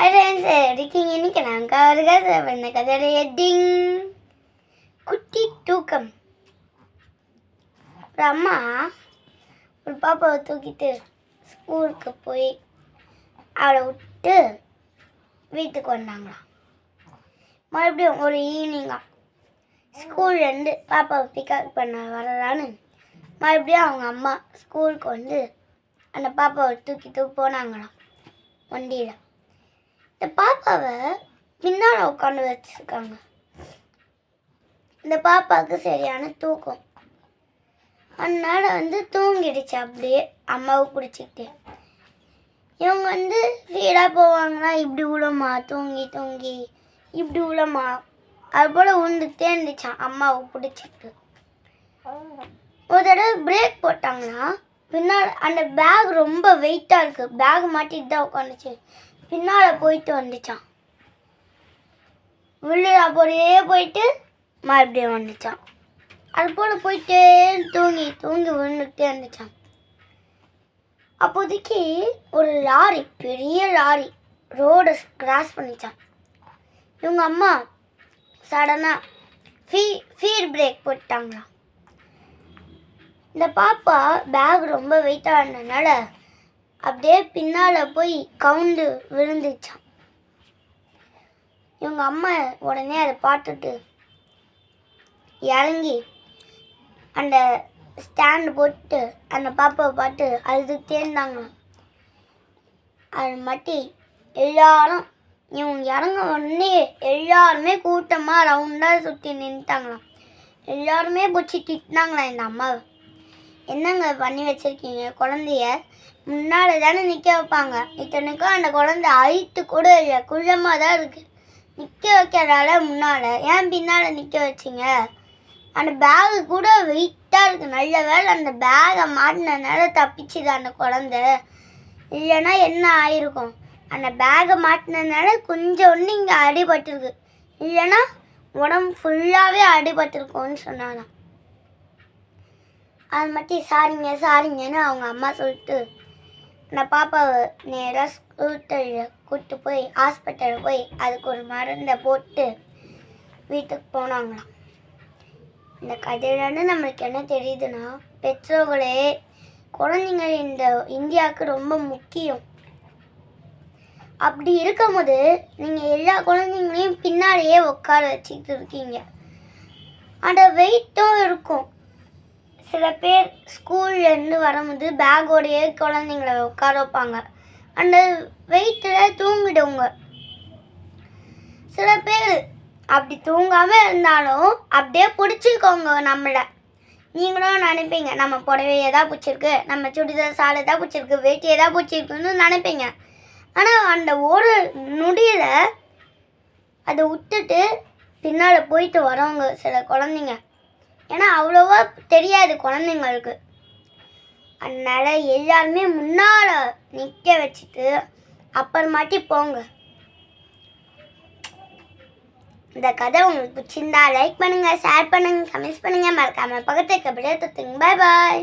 Friends இருக்கீங்க இன்னைக்கு நான் ஒரு கதை பண்ண கதையோட டிங் குட்டி தூக்கம். ஒரு அம்மா ஒரு பாப்பாவை தூக்கிட்டு ஸ்கூலுக்கு போய் அவளை விட்டு வீட்டுக்கு வந்தாங்களாம். மறுபடியும் ஒரு ஈவினிங்கா ஸ்கூல்லேருந்து பாப்பாவை பிக்கப் பண்ண வரலான்னு மறுபடியும் அவங்க அம்மா ஸ்கூலுக்கு வந்து அந்த பாப்பாவை தூக்கிட்டு போனாங்களாம் வண்டியில். இந்த பாப்பாவை பின்னால் உட்காந்து வச்சுருக்காங்க. இந்த பாப்பாவுக்கு சரியான தூக்கம். அதனால் வந்து தூங்கிடுச்சு அப்படியே அம்மாவை பிடிச்சிக்கிட்டு. இவங்க வந்து ஸ்பீடாக போவாங்கன்னா இப்படி விழுமா தூங்கி தூங்கி இப்படி விழுமா அது போல் உழுந்துக்கிட்டே இருந்துச்சான் அம்மாவை பிடிச்சிட்டு ஒரு தடவை பிரேக் போட்டாங்கன்னா பின்னால் அந்த பேக் ரொம்ப வெயிட்டாக இருக்குது பேக் மாட்டிட்டு தான் உட்காந்துச்சு. பின்னால் போயிட்டு வந்துச்சான். விழுதா போலயே போயிட்டு மறுபடியும் வந்துச்சான். அது போல் போயிட்டே தூங்கி தூங்கி விழுந்துக்கிட்டே இருந்துச்சான். அப்போதைக்கு ஒரு லாரி பெரிய லாரி ரோடை கிராஸ் பண்ணிச்சான். இவங்க அம்மா சடனாக ஃபீ ஃபீட் பிரேக் போட்டாங்களாம் இந்த பாப்பா பேக் ரொம்ப வெயிட்டாக இருந்ததுனால அப்படியே பின்னால் போய் கவுண்டு விழுந்துச்சான் இவங்க அம்மா உடனே அதை பார்த்துட்டு இறங்கி அந்த ஸ்டாண்டு போட்டு அந்த பாப்பாவை பார்த்து அழுதுகிட்டே இருந்தாங்க அது மட்டி எல்லாரும் இவங்க இறங்க உடனே எல்லாருமே கூட்டமாக ரவுண்டாக சுற்றி நின்றுட்டாங்களாம் எல்லாருமே பிடிச்சி திட்டினாங்களாம் இந்த அம்மாவை. என்னங்க பண்ணி வச்சிருக்கீங்க? குழந்தைய முன்னால் தானே நிற்க வைப்பாங்க. இத்தனைக்கும் அந்த குழந்தை அழித்து கூட இல்லை குழமாக தான் இருக்குது நிற்க வைக்கிறதால முன்னால் ஏன் பின்னால் நிற்க வச்சிங்க? அந்த பேகு கூட வெயிட்டாக இருக்குது நல்ல வேலை அந்த பேகை மாட்டினதுனால தப்பிச்சுது அந்த குழந்தை. இல்லைன்னா என்ன ஆயிருக்கும்? அந்த பேகை மாட்டினதுனால கொஞ்சம் ஒன்று இங்கே அடிபட்டிருக்கு. இல்லைன்னா உடம்பு ஃபுல்லாகவே அடிபட்டிருக்கோன்னு சொன்னாங்க அது மட்டும் சாரிங்க சாரிங்கன்னு அவங்க அம்மா சொல்லிட்டு நான் பாப்பாவை நேராக ஸ்கூட்டரில் கூப்பிட்டு போய் ஹாஸ்பிட்டல் போய் அதுக்கு ஒரு மருந்தை போட்டு வீட்டுக்கு போனாங்களாம். இந்த கதையிலேருந்து நம்மளுக்கு என்ன தெரியுதுன்னா பெற்றோர்களே குழந்தைங்க இந்த இந்தியாவுக்கு ரொம்ப முக்கியம். அப்படி இருக்கும்போது நீங்கள் எல்லா குழந்தைங்களையும் பின்னாடியே உட்கார வச்சுக்கிட்டு இருக்கீங்க. அந்த வெயிட்டும் இருக்கும். சில பேர் ஸ்கூல்லேருந்து வரும்போது பேக்கோடையே குழந்தைங்கள உட்கார வைப்பாங்க. அந்த வெயிட்டில் தூங்கிடுங்க. சில பேர் அப்படி தூங்காமல் இருந்தாலும் அப்படியே பிடிச்சிக்கோங்க நம்மளை. நீங்களும் நினைப்பீங்க நம்ம புடவையை தான் பிடிச்சிருக்கு நம்ம சுடிதார் சாலை தான் பிடிச்சிருக்கு வேட்டியை தான் பிடிச்சிருக்குன்னு நினைப்பீங்க. ஆனால் அந்த ஒரு நொடியில் அதை விட்டுட்டு பின்னால் போயிட்டு வரவங்க சில குழந்தைங்க ஏன்னா அவ்வளோவா தெரியாது குழந்தைங்களுக்கு. அதனால் எல்லாருமே முன்னால் நிற்க வச்சுட்டு அப்புறமாட்டி போங்க. இந்த கதை உங்களுக்கு பிடிச்சிருந்தா லைக் பண்ணுங்கள் ஷேர் பண்ணுங்கள் கமெண்ட்ஸ் பண்ணுங்கள் மறக்காமல் பக்கத்துக்கு அப்படியே தொத்துங்க பாய் பாய்